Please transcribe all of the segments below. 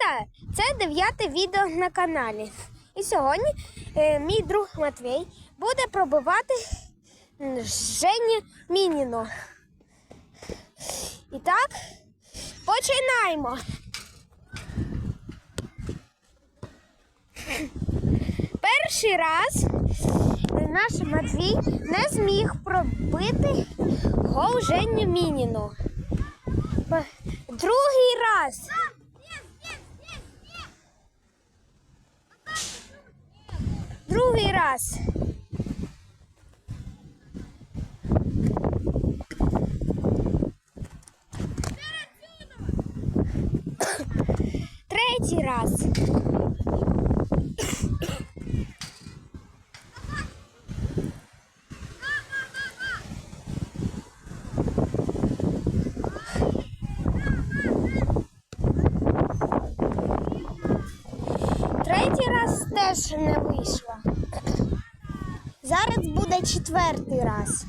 Вітаю! Це дев'яте відео на каналі. І сьогодні е, мій друг Матвій буде пробивати м, Женю Мініну. І так, починаємо. Перший раз наш Матвій не зміг пробити гол Женю Мініну. Б- Другий раз. Другий раз. Третій раз. Третій раз теж не вийшло. Зараз буде четвертий раз.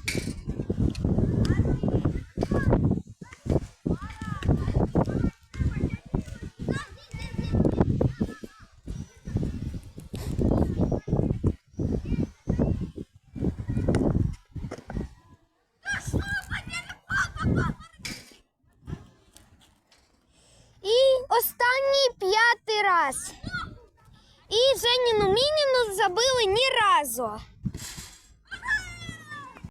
І останній п'ятий раз. І Женіну Мініну забили ні разу.